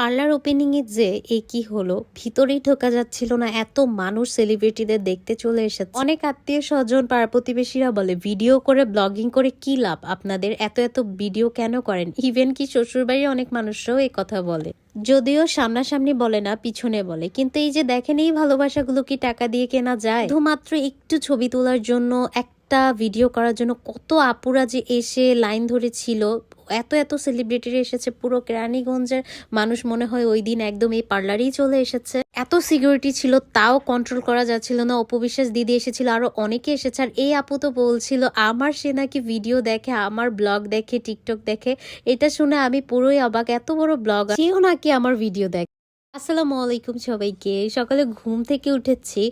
Parlour opening এ যে এ কি হলো, ভিতরেই ঢোকা যাচ্ছিল না, এত মানুষ সেলিব্রিটিদের দেখতে চলে এসেছে। অনেক আত্মীয় স্বজন, পাড়া প্রতিবেশীরা বলে, ভিডিও করে ব্লগিং করে কি লাভ? আপনাদের এত এত ভিডিও কেন করেন? ইভেন কি শ্বশুরবাড়ির অনেক মানুষরাও এই কথা বলে। যদিও সামনাসামনি বলে না, পিছনে বলে। কিন্তু এই যে দেখেন, এই ভালোবাসাগুলো কি টাকা দিয়ে কেনা যায়? শুধুমাত্র একটু ছবি তোলার জন্য একটা ভিডিও করার জন্য কত আপুরা যে এসে লাইন ধরেছিল, এত এত সেলিব্রিটিরা এসেছে পুরো কেরানীগঞ্জের। মানুষ মনে হয় ওই দিন একদম এই পার্লারেই চলে এসেছে। এত সিকিউরিটি ছিল, তাও কন্ট্রোল করা যাচ্ছিল না। অপবিশ্বাস দিদি এসেছিল, আরও অনেকে এসেছে। আর এই আপু তো বলছিল, আমার সে নাকি ভিডিও দেখে, আমার ব্লগ দেখে টিকটক দেখে। এটা শুনে আমি পুরোই অবাক, এত বড় ব্লগ সেও নাকি আমার ভিডিও দেখে। আসসালামু আলাইকুম সবাইকে। সকালে ঘুম থেকে উঠেছি।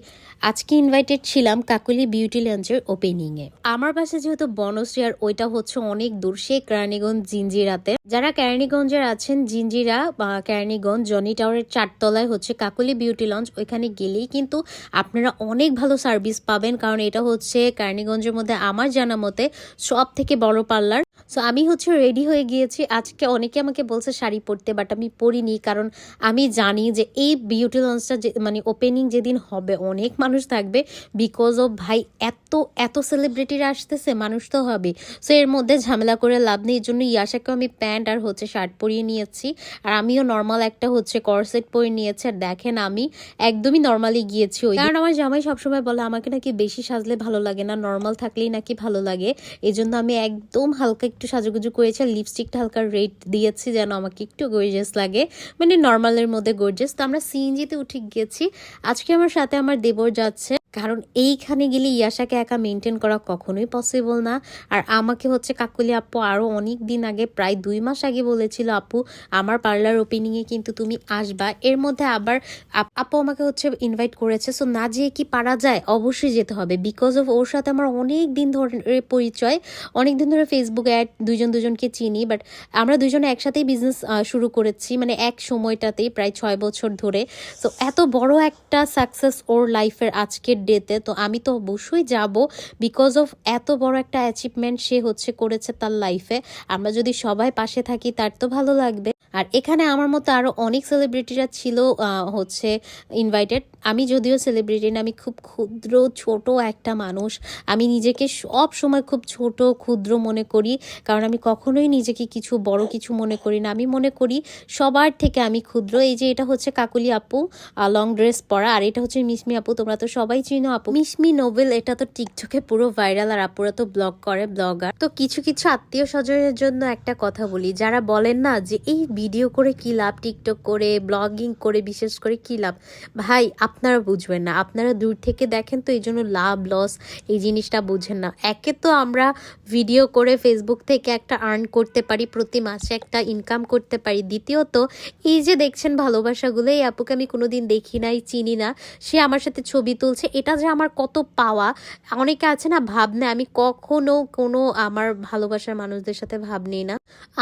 আজকে ইনভাইটেড ছিলাম কাকুলি বিউটি লঞ্চের ওপেনিং এ। আমার বাসা যেহেতু বনশ্রী আর ওইটা হচ্ছে অনেক দূর, সে কেরানীগঞ্জ জিঞ্জিরাতে। যারা কেরানীগঞ্জের আছেন, জিঞ্জিরা বা কেরানীগঞ্জ জনি টাওয়ারের চারতলায় হচ্ছে কাকুলি বিউটি লঞ্চ ওইখানে গেলেই কিন্তু আপনারা অনেক ভালো সার্ভিস পাবেন। কারণ এটা হচ্ছে কেরানীগঞ্জের মধ্যে আমার জানা মতে সব থেকে বড় পার্লার। সো আমি হচ্ছে রেডি হয়ে গিয়েছি। আজকে অনেকে আমাকে বলছে শাড়ি পরতে বাট আমি পরিনি। কারণ আমি জানি যে এই বিউটি লঞ্চটা যে মানে ওপেনিং যেদিন হবে, অনেক মানুষ থাকবে বিকজ অফ ভাই এত এত সেলিব্রিটিরা আসতেছে, মানুষ তো হবে সো এর মধ্যে ঝামেলা করে লাভ নেই, এই জন্য ইয়াশাকেও আমি প্যান্ট আর হচ্ছে শার্ট পরিয়ে নিয়েছি। আর আমিও নর্মাল একটা হচ্ছে করসেট পরে নিয়েছি, আর দেখেন আমি একদমই নর্মালি গিয়েছি ওই কারণ আমার জামাই সবসময় বলে, আমাকে নাকি বেশি সাজলে ভালো লাগে না নর্মাল থাকলেই নাকি ভালো লাগে। এই জন্য আমি একদম হালকা একটু সাজুগুজু করেছি, আর লিপস্টিকটা হালকা রেড দিয়েছি যেন আমাকে একটু গর্জিয়াস লাগে। মানে নর্মালের মধ্যে গর্জিয়াস তো আমরা সিএনজিতে উঠে গেছি আজকে আমার সাথে আমার দেবর যাচ্ছে। কারণ এইখানে গেলে ইয়াশাকে একা মেনটেন করা কখনোই পসিবল না। আর আমাকে হচ্ছে কাকুলি আপু আরও অনেক দিন আগে, প্রায় দুই মাস আগে বলেছিল, আপু, আমার পার্লার ওপেনিংয়ে কিন্তু তুমি আসবা। এর মধ্যে আবার আপ- আমাকে হচ্ছে ইনভাইট করেছে। সো না যেয়ে কি পারা যায়? অবশ্যই যেতে হবে। বিকজ অফ ওর সাথে আমার অনেক দিন ধরে পরিচয়। অনেক দিন ধরে ফেসবুকে অ্যাড দুজন দুজনকে চিনি বাট আমরা দুজনে একসাথেই বিজনেস শুরু করেছি মানে এক সময়টাতেই, প্রায় ছয় বছর ধরে। তো এত বড় একটা সাকসেস ওর লাইফের আজকের ডেতে, তো আমি তো অবশ্যই যাব বিকজ অফ এত বড় একটা অ্যাচিভমেন্ট সে হচ্ছে করেছে তার লাইফে আমরা যদি সবাই পাশে থাকি, তার তো ভালো লাগবে। আর এখানে আমার মতো আরও অনেক সেলিব্রিটিরা ছিল হচ্ছে ইনভাইটেড আমি যদিও সেলিব্রিটি না, আমি খুব ক্ষুদ্র, ছোট একটা মানুষ। আমি নিজেকে সব সময় খুব ছোট, ক্ষুদ্র মনে করি, কারণ আমি কখনোই নিজেকে কিছু বড় কিছু মনে করি না। আমি মনে করি সবার থেকে আমি ক্ষুদ্র। এই যে এটা হচ্ছে কাকুলি আপু লং ড্রেস পরা, আর এটা হচ্ছে মিসমি আপু, তোমরা তো সবাই চিনো আপু। মিসমি নোবেল এটা তো টিকটকে পুরো ভাইরাল আর আপুরা তো ব্লগ করে ব্লগার তো কিছু কিছু আত্মীয় স্বজনের জন্য একটা কথা বলি, যারা বলেন না যে এই ভিডিও করে কি লাভ? টিকটক করে ব্লগিং করে, বিশেষ করে কি লাভ? ভাই, আপনারা বুঝবেন না। আপনারা দূর থেকে দেখেন তো, এই জন্য লাভ লস এই জিনিসটা বুঝেন না। একে তো আমরা ভিডিও করে ফেসবুক থেকে একটা আর্ন করতে পারি, প্রতি মাসে একটা ইনকাম করতে পারি। দ্বিতীয়ত, এই যে দেখছেন ভালোবাসাগুলো, এই আপুকে আমি কোনোদিন দেখি নাই, চিনি না। সে আমার সাথে ছবি তুলছে। এটা যে আমার কত পাওয়া? অনেকে আছে না, ভাবনা, আমি কখনো কোনো আমার ভালোবাসার মানুষদের সাথে ভাব নিই না।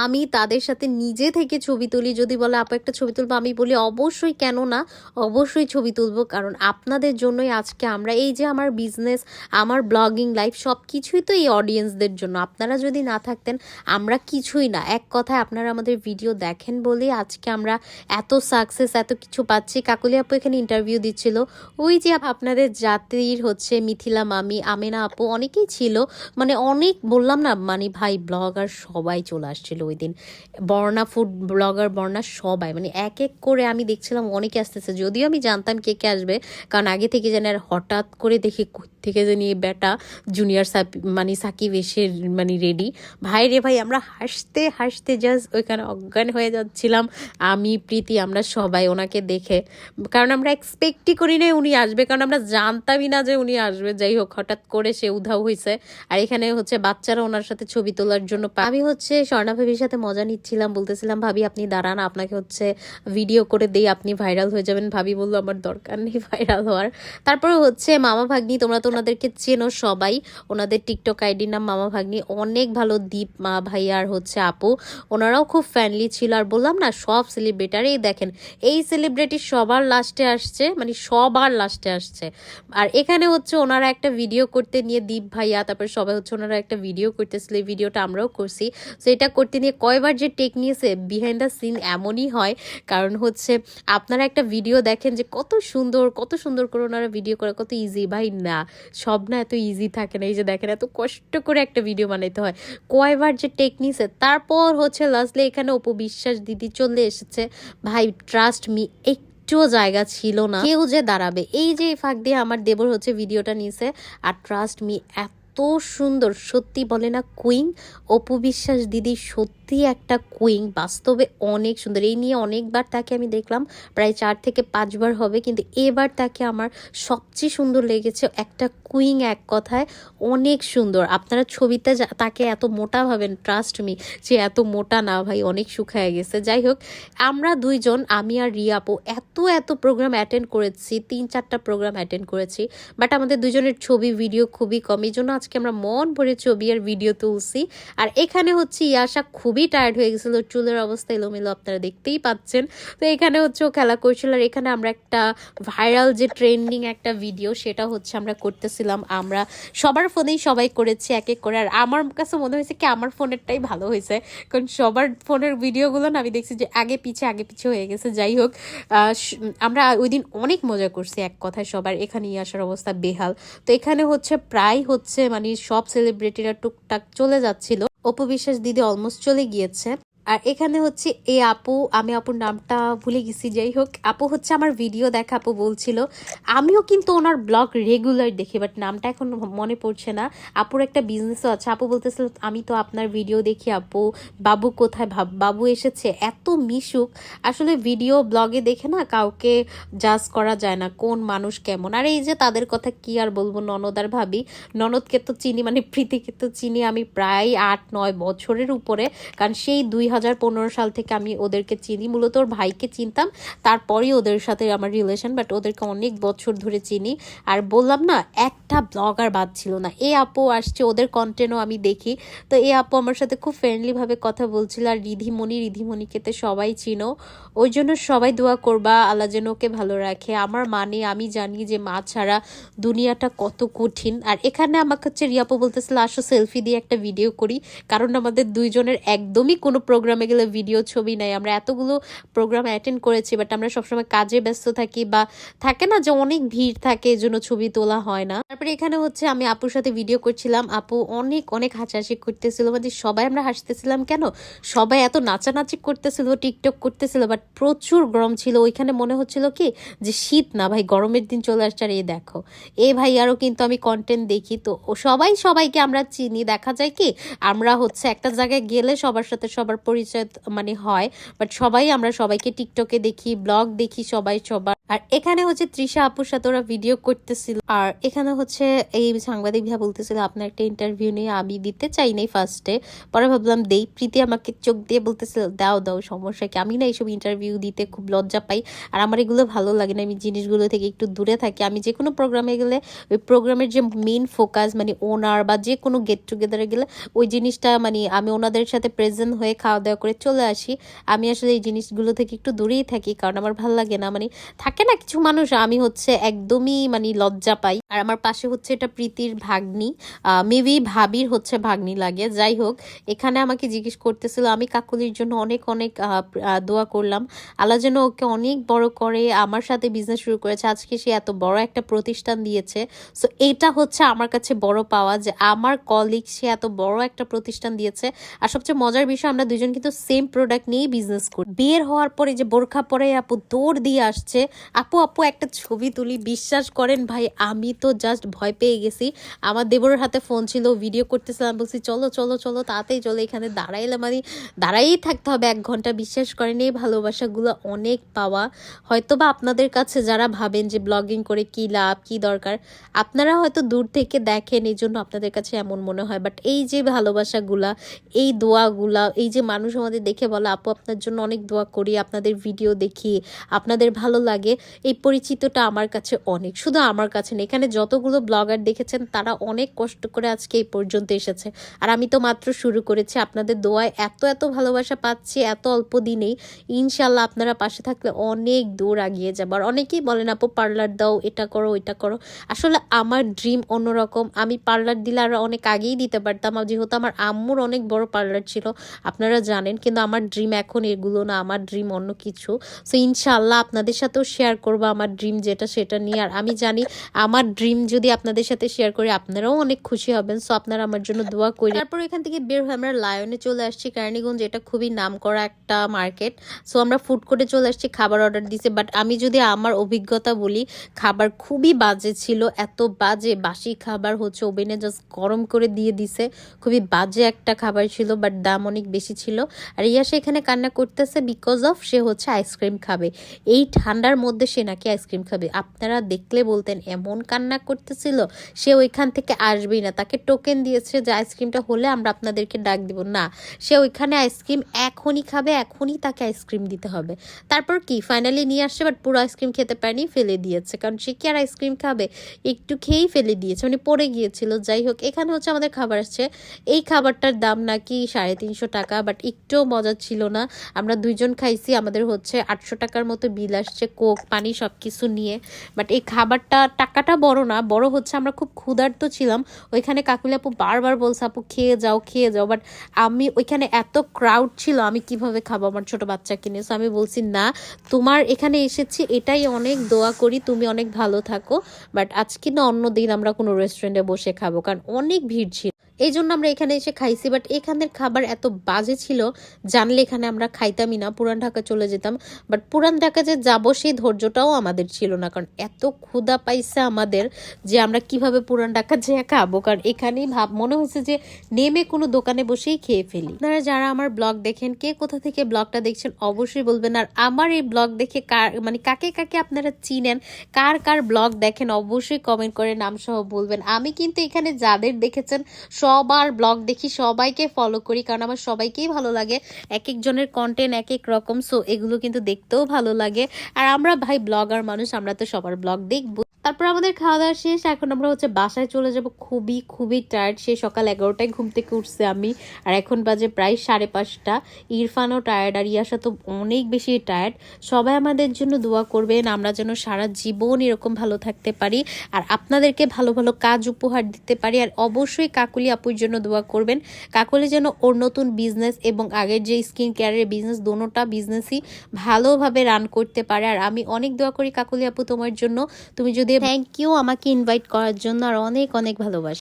আমি তাদের সাথে নিজে থেকে ছবি তুলি, যদি বলে, আপু, একটা ছবি তুলবো? আমি বলি, অবশ্যই কেন না অবশ্যই ছবি তুলবো, কারণ আপনাদের জন্যই আজকে আমরা এই যে আমার বিজনেস আমার ব্লগিং লাইফ সব কিছুই তো এই অডিয়েন্সদের জন্য। আপনারা যদি না থাকতেন, আমরা কিছুই না। এক কথায়, আপনারা আমাদের ভিডিও দেখেন বলেই আজকে আমরা এত সাকসেস এত কিছু পাচ্ছি। কাকুলি আপু এখানে ইন্টারভিউ দিচ্ছিল। ওই যে আপনাদের জাতির হচ্ছে মিথিলা মামি, আমেনা আপু, অনেকেই ছিল। মানে অনেক, বললাম না মানে ভাই ব্লগার সবাই চলে আসছিল ওই দিন। বর্ণা ফুড ব্লগার বর্ণা সবাই মানে এক এক করে আমি দেখছিলাম, অনেকে আসতেছে। যদিও আমি জানতাম কে কে আসবে, কারণ আগে থেকে যেন আর হঠাৎ করে দেখি থেকে যে নিয়ে বেটা জুনিয়র মানে সাকিব এসে মানে রেডি ভাই রে ভাই, আমরা হাসতে হাসতে জাস্ট ওইখানে অজ্ঞান হয়ে যাচ্ছিলাম। আমি, প্রীতি, আমরা সবাই ওনাকে দেখে। কারণ আমরা এক্সপেক্টই করি না উনি আসবে, কারণ আমরা জানতামই না যে উনি আসবে। যাই হোক, হঠাৎ করে সে উধাও হয়েছে আর এখানে হচ্ছে বাচ্চারা ওনার সাথে ছবি তোলার জন্য আমি হচ্ছে স্বর্ণা ভাবির সাথে মজা নিচ্ছিলাম, বলতেছিলাম, ভাবি, আপনি দাঁড়ান, আপনাকে হচ্ছে ভিডিও করে দেই, আপনি ভাইরাল হয়ে যাবেন। ভাবি বলল, আমার দরকার নেই ভাইরাল হওয়ার। তারপরে হচ্ছে মামা ভাগ্নি, তোমরা তো ওনাদেরকে চেনো সবাই। ওনাদের টিকটক আইডির নাম মামা ভাগ্নি। অনেক ভালো দীপ মা ভাইয়া আর হচ্ছে আপু। ওনারাও খুব ফ্রেন্ডলি ছিল। আর বললাম না, সব সেলিব্রিটার এই দেখেন, এই সেলিব্রিটি সবার লাস্টে আসছে মানে সবার লাস্টে আসছে। আর এখানে হচ্ছে ওনারা একটা ভিডিও করতে নিয়ে দীপ ভাইয়া, তারপর সবাই হচ্ছে ওনারা একটা ভিডিও করতেছিল। এই ভিডিওটা আমরাও করছি। সো এটা করতে নিয়ে কয়বার যে টেক নিয়েছে বিহাইন্ড দ্য সিন এমনই হয়। কারণ হচ্ছে আপনারা একটা ভিডিও দেখেন যে কত সুন্দর কত সুন্দর করে ওনারা ভিডিও করে, কত ইজি ভাই, না। সব না এত ইজি থাকে না। এই যে দেখেন, এত কষ্ট করে একটা ভিডিও বানাইতে হয়। কয়বার যে টেক তারপর হচ্ছে লাস্টলি এখানে অপু বিশ্বাস দিদি চলে এসেছে। ভাই ট্রাস্ট মি একটুও জায়গা ছিল না। কেউ যে দাঁড়াবে। এই যে ফাঁক দিয়ে আমার দেবর হচ্ছে ভিডিওটা নিয়েছে আর ট্রাস্ট মি এত সুন্দর। সত্যি বলে না কুইং অপু বিশ্বাস দিদি সত্যি একটা কুইং বাস্তবে অনেক সুন্দর। এই নিয়ে অনেকবার তাকে আমি দেখলাম, প্রায় চার থেকে পাঁচবার হবে, কিন্তু এবার তাকে আমার সবচেয়ে সুন্দর লেগেছে একটা কুইং এক কথায়। অনেক সুন্দর। আপনারা ছবিতে তাকে এত মোটা ভাবেন ট্রাস্ট মি যে এত মোটা না ভাই, অনেক শুকায় গেছে। যাই হোক, আমরা দুইজন, আমি আর রিয়াপো, এত এত প্রোগ্রাম অ্যাটেন্ড করেছি, তিন চারটা প্রোগ্রাম অ্যাটেন্ড করেছি বাট আমাদের দুজনের ছবি ভিডিও খুবই কম। এই জন্য আজকে আমরা মন ভরে ছবি আর ভিডিও তুলছি। আর এখানে হচ্ছে ইয়াশা খুবই টায়ার্ড হয়ে গেছিল চুলের অবস্থা এলোমেলো আপনারা দেখতেই পাচ্ছেন। তো এখানে হচ্ছে ও খেলা করছিল আর এখানে আমরা একটা ভাইরাল যে ট্রেন্ডিং একটা ভিডিও সেটা হচ্ছে আমরা করতেছিলাম। আমরা সবার ফোনেই সবাই করেছি এক এক করে। আর আমার কাছে মনে হয়েছে কি, আমার ফোনেরটাই ভালো হয়েছে। কারণ সবার ফোনের ভিডিওগুলো না আমি দেখছি যে আগে পিছে আগে পিছে হয়ে গেছে। যাই হোক আমরা ওই দিন অনেক মজা করছি এক কথায় সবার। এখানেই আসার অবস্থা বেহাল। তো এখানে হচ্ছে প্রায় হচ্ছে মানে সব সেলিব্রিটিরা টুকটাক চলে যাচ্ছিল। অপবিশ্বাস দিদি অলমোস্ট চলে গিয়েছে। আর এখানে হচ্ছে এই আপু, আমি আপুর নামটা ভুলে গেছি, যাই হোক। আপু হচ্ছে আমার ভিডিও দেখা, আপু বলছিল। আমিও কিন্তু ওনার ব্লগ রেগুলার দেখি বাট নামটা এখন মনে পড়ছে না। আপুর একটা বিজনেসও আছে। আপু বলতেছিল, আমি তো আপনার ভিডিও দেখি, আপু। বাবু কোথায়? ভাব, বাবু এসেছে। এত মিশুক। আসলে ভিডিও ব্লগে দেখে না কাউকে জাজ করা যায় না, কোন মানুষ কেমন। আর এই যে তাদের কথা কি আর বলব ননদ আর ভাবি। ননদকে তো চিনি মানে প্রীতিকে তো চিনি আমি প্রায় আট, নয় বছরের উপরে। কারণ সেই দুই হাজার পনেরো সাল থেকে আমি ওদেরকে চিনি, মূলত ওর ভাইকে চিনতাম, তারপরেই ওদের সাথে আমার রিলেশন বাট ওদেরকে অনেক বছর ধরে চিনি। আর বললাম না, একটা ব্লগার বাদ ছিল না। এ আপু আসছে, ওদের কন্টেন্টও আমি দেখি। তো এ আপু আমার সাথে খুব ফ্রেন্ডলিভাবে কথা বলছিল, আর রিধিমণি, রিধিমণিকে তো সবাই চিনো। ওই জন্য সবাই দোয়া করবা, আল্লাহ যেন ওকে ভালো রাখে। আমার মানে আমি জানি যে মা ছাড়া দুনিয়াটা কত কঠিন। আর এখানে আমাকে হচ্ছে রিয়াপু বলতেছিল, আসো সেলফি দিয়ে একটা ভিডিও করি। কারণ আমাদের দুইজনের একদমই কোনো প্রোগ্রামে গেলে ভিডিও ছবি নাই। আমরা এতগুলো প্রোগ্রাম অ্যাটেন্ড করেছি বাট আমরা সবসময় কাজে ব্যস্ত থাকি বা থাকে না যে অনেক ভিড় থাকে, এই জন্য ছবি তোলা হয় না। তারপরে এখানে হচ্ছে আমি আপুর সাথে ভিডিও করছিলাম। আপু অনেক অনেক হাসাহাসি করতেছিল। মানে সবাই আমরা হাসতেছিলাম কেন? সবাই এত নাচানাচি করতেছিল টিকটক করতেছিল বাট প্রচুর গরম ছিল। ওইখানে মনে হচ্ছিল কি? যে শীত না ভাই, গরমের দিন চলে আসছে। আর এই দেখো এ ভাই আরও কিন্তু আমি কন্টেন্ট দেখি। তো সবাই সবাইকে আমরা চিনি। দেখা যায় কি, আমরা হচ্ছে একটা জায়গায় গেলে সবার সাথে সবার পরিচয় মানে হয় বাট সবাই আমরা সবাইকে টিকটকে দেখি ব্লগ দেখি সবাই সবার। আর এখানে হচ্ছে তৃষা আপুর সাথে ওরা ভিডিও করতেছিল। আর এখানে হচ্ছে এই সাংবাদিক ভাইয়া বলতেছিল, আপনার একটা ইন্টারভিউ নিয়ে আমি দিতে চাই নাই ফার্স্টে পরে ভাবলাম দেই, প্রীতি আমাকে চোখ দিয়ে বলতেছিল, দাও দাও, সমস্যা কি? আমি না এইসব ইন্টারভিউ দিতে খুব লজ্জা পাই। আর আমার এগুলো ভালো লাগে না। আমি জিনিসগুলো থেকে একটু দূরে থাকি। আমি যে কোনো প্রোগ্রামে গেলে, ওই প্রোগ্রামের যে মেইন ফোকাস মানে ওনার বা যে কোনো গেট টুগেদারে গেলে, ওই জিনিসটা মানে আমি ওনাদের সাথে প্রেজেন্ট হয়ে খাওয়া দাওয়া করে চলে আসি। আমি আসলে এই জিনিসগুলো থেকে একটু দূরেই থাকি, কারণ আমার ভালো লাগে না। মানে থাকে না কিছু মানুষ, আমি হচ্ছে একদমই মানে লজ্জা পাই। আর আমার পাশে হচ্ছে এটা প্রীতির ভাগ্নি। মেবি ভাবির হচ্ছে ভাগ্নি লাগে। যাই হোক, এখানে আমাকে জিজ্ঞেস করতেছিল, আমি কাকুলির জন্য অনেক অনেক দোয়া করলাম। আল্লাহ যেন ওকে অনেক বড় করে আমার সাথে বিজনেস শুরু করেছে। আজকে সে এত বড় একটা প্রতিষ্ঠান দিয়েছে। সো এটা হচ্ছে আমার কাছে বড় পাওয়া যে, আমার কলিগ সে এত বড় একটা প্রতিষ্ঠান দিয়েছে। আর সবচেয়ে মজার বিষয়, আমরা দুজন কিন্তু সেম প্রোডাক্ট নিয়েই বিজনেস করি বের হওয়ার পরে যে বোরখা পরে আপু দৌড় দিয়ে আসছে, আপু আপু একটা ছবি তুলি, বিশ্বাস করেন ভাই, আমি তো জাস্ট ভয় পেয়ে গেছি। আমার দেবরের হাতে ফোন ছিল ভিডিও করতেছিলাম, বলছি, চলো চলো চলো, তাড়াতাড়ি চলো, এখানে দাঁড়াইলে মানে দাঁড়াইই থাকতে হবে এক ঘণ্টা, বিশ্বাস করেন এই ভালোবাসাগুলো অনেক পাওয়া। হয়তো বা আপনাদের কাছে যারা ভাবেন যে ব্লগিং করে কি লাভ, কি দরকার, আপনারা হয়তো দূর থেকে দেখেন এই জন্য আপনাদের কাছে এমন মনে হয়। বাট এই যে ভালোবাসাগুলা, এই দোয়াগুলা, এই যে মানুষ আমাদের দেখে বলে, আপু, আপনার জন্য অনেক দোয়া করি, আপনাদের ভিডিও দেখি, আপনাদের ভালো লাগে। এই পরিচিতটা আমার কাছে অনেক। শুধু আমার কাছে না, এখানে যতগুলো ব্লগার দেখেছেন, তারা অনেক কষ্ট করে আজকে এই পর্যন্ত এসেছে। আর আমি তো মাত্র শুরু করেছি, আপনাদের দোয়ায় এত এত ভালোবাসা পাচ্ছি, এত অল্প দিনেই। ইনশাল্লাহ আপনারা পাশে থাকলে অনেক দূর আগিয়ে যাব। আর অনেকেই বলেন, আপু পার্লার দাও, এটা করো, ওইটা করো। আসলে আমার ড্রিম অন্যরকম। আমি পার্লার দিলে আর অনেক আগেই দিতে পারতাম। যেহেতু আমার আম্মুর অনেক বড় পার্লার ছিল, আপনারা জানেন, কিন্তু আমার ড্রিম এখন এগুলো না, আমার ড্রিম অন্য কিছু। সো ইনশাল্লাহ আপনাদের সাথেও শেয়ার করব আমার ড্রিম যেটা, সেটা নিয়ে। আর আমি জানি আমার ড্রিম যদি আপনাদের সাথে শেয়ার করি, আপনারাও অনেক খুশি হবেন। সো আপনারা আমার জন্য দোয়া করি। তারপর এখান থেকে বের হয়ে আমরা লায়নে চলে আসছি, কেরানীগঞ্জ। এটা খুবই নাম করা একটা মার্কেট সো আমরা ফুড কোর্টে চলে আসছি, খাবার অর্ডার দিছি। বাট আমি যদি আমার অভিজ্ঞতা বলি, খাবার খুবই বাজে ছিল, এত বাজে। বাসি খাবার হচ্ছে, ওভেনে জাস্ট গরম করে দিয়ে দিছে। খুবই বাজে একটা খাবার ছিল বাট দাম অনেক বেশি ছিল। আর ইয়াসে এখানে কান্না করতেছে বিকজ অফ সে হচ্ছে আইসক্রিম খাবে। এই ঠান্ডার মধ্যে সে নাকি আইসক্রিম খাবে। আপনারা দেখলে বলতেন, এমন কান্না করতেছিল, সে ওইখান থেকে আসবেই না। তাকে টোকেন দিয়েছে যে আইসক্রিমটা হলে আমরা আপনাদেরকে ডাক দিব। না, সে ওইখানে আইসক্রিম এখনই খাবে, এখনই তাকে আইসক্রিম দিতে হবে। তারপর কি? ফাইনালি নিয়ে আসছে বাট পুরো আইসক্রিম খেতে পারেনি, ফেলে দিয়েছে। কারণ সে কি আর আইসক্রিম খাবে? একটু খেয়েই ফেলে দিয়েছে মানে পড়ে গিয়েছিল। যাই হোক, এখানে হচ্ছে আমাদের খাবার আসছে এই খাবারটার দাম নাকি সাড়ে তিনশো টাকা বাট একটুও মজা ছিল না। আমরা দুইজন খাইছি, আমাদের হচ্ছে আটশো টাকার মতো বিল আসছে, কোক, পানি সব কিছু নিয়ে। বাট এই খাবারটা টাকাটা বড় না, বড় হচ্ছে আমরা খুব ক্ষুধার্ত ছিলাম। ওইখানে কাকুলি আপু বারবার বলছে, আপু, খেয়ে যাও খেয়ে যাও। বাট আমি ওইখানে এত ক্রাউড ছিল, আমি কীভাবে খাব আমার ছোট বাচ্চাকে নিয়ে সো আমি বলছি, না, তোমার এখানে এসেছি, এটাই অনেক দোয়া করি, তুমি অনেক ভালো থাকো। বাট আজকে না অন্য দিন আমরা কোনো রেস্টুরেন্টে বসে খাব, কারণ অনেক ভিড় ছিল। এই জন্য আমরা এখানে এসে খাইছি বাট এখানের খাবার এত বাজে ছিল, জানলে এখানে আমরা খাইতামই না। পুরান ঢাকা চলে যেতাম বাট পুরান ঢাকা যে যাব সেই ধৈর্যটাও আমাদের ছিল না, কারণ এত ক্ষুধা পাইছে আমাদের যে আমরা কীভাবে পুরান ঢাকা যেয়ে খাব। কারণ এখানেই ভাব, মনে হয়েছে যে নেমে কোনো দোকানে বসেই খেয়ে ফেলি। আপনারা যারা আমার ব্লগ দেখেন, কে কোথা থেকে ব্লগটা দেখছেন অবশ্যই বলবেন, আর আমার এই ব্লগ দেখে কার মানে কাকে কাকে আপনারা চিনেন, কার কার ব্লগ দেখেন অবশ্যই কমেন্ট করে নাম সহ বলবেন। আমি কিন্তু এখানে যাদের দেখেছেন সবার ব্লগ দেখি, সবাইকে ফলো করি, কারণ আমার সবাইকেই ভালো লাগে। এক একজনের কন্টেন্ট এক এক রকম সো এগুলো কিন্তু দেখতেও ভালো লাগে। আর আমরা ভাই ব্লগার মানুষ, আমরা তো সবার ব্লগ দেখব। তারপর আমাদের খাওয়া দাওয়া শেষ, এখন আমরা হচ্ছে বাসায় চলে যাব। খুবই খুবই টায়ার্ড সে সকাল এগারোটায় ঘুম থেকে উঠছে আমি, আর এখন বাজে প্রায় সাড়ে পাঁচটা। ইরফানও টায়ার্ড আর ইয়াসা তো অনেক বেশি টায়ার্ড সবাই আমাদের জন্য দোয়া করবেন, আমরা যেন সারা জীবন এরকম ভালো থাকতে পারি, আর আপনাদেরকে ভালো ভালো কাজ উপহার দিতে পারি, আর অবশ্যই কাকুলি আপুর জন্য দোয়া করবেন। কাকুলি যেন ওর নতুন বিজনেস এবং আগের যে স্কিন কেয়ারের বিজনেস দোনোটা বিজনেসই ভালোভাবে রান করতে পারে। আর আমি অনেক দোয়া করি কাকলি আপু তোমার জন্য। তুমি যদি থ্যাংক ইউ আমাকে ইনভাইট করার জন্য আর অনেক অনেক ভালোবাসি।